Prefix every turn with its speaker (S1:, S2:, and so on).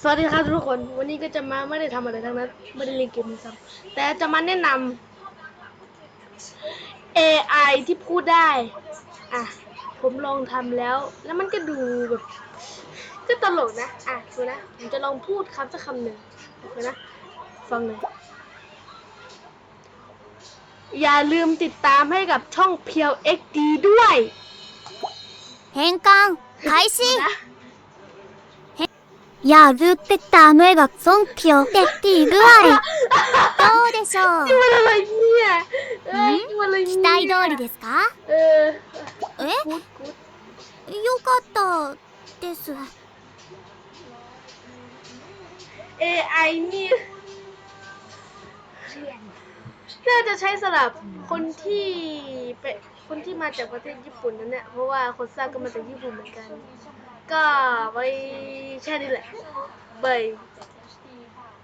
S1: สวัสดีครับทุกคน วันนี้ก็จะมาไม่ได้ทำอะไรทั้งนั้น ไม่ได้เล่นเกมเลยซ้ำแต่จะมาแนะนำ AI ที่พูดได้ อ่ะ ผมลองทำแล้ว แล้วมันก็ดูแบบ ก็ตลกนะ อ่ะดูนะ ผมจะลองพูดคำสักคำหนึ่งโอเคนะ ฟังเลย อย่าลืมติดตามให้กับช่องเพียว XD ด้วย
S2: 変換開始
S1: นะ
S2: やるってダメが尊敬でっているわいどうでしょう
S1: นี่มันอะไรเนี่ยเอ้ยนี่มันอะไร
S2: 期
S1: เนี่ย
S2: 待通りですか
S1: เออ
S2: え
S1: กูดกูด
S2: よかったです
S1: AI นี่น่าจะใช้สำหรับคนที่เป็นคนที่มาจากประเทศญี่ปุ่นนั่นแหละเพราะว่าคนสร้างก็มาจากญี่ปุ่นเหมือนกัน ก็ไว้แค่นี้แหละบาย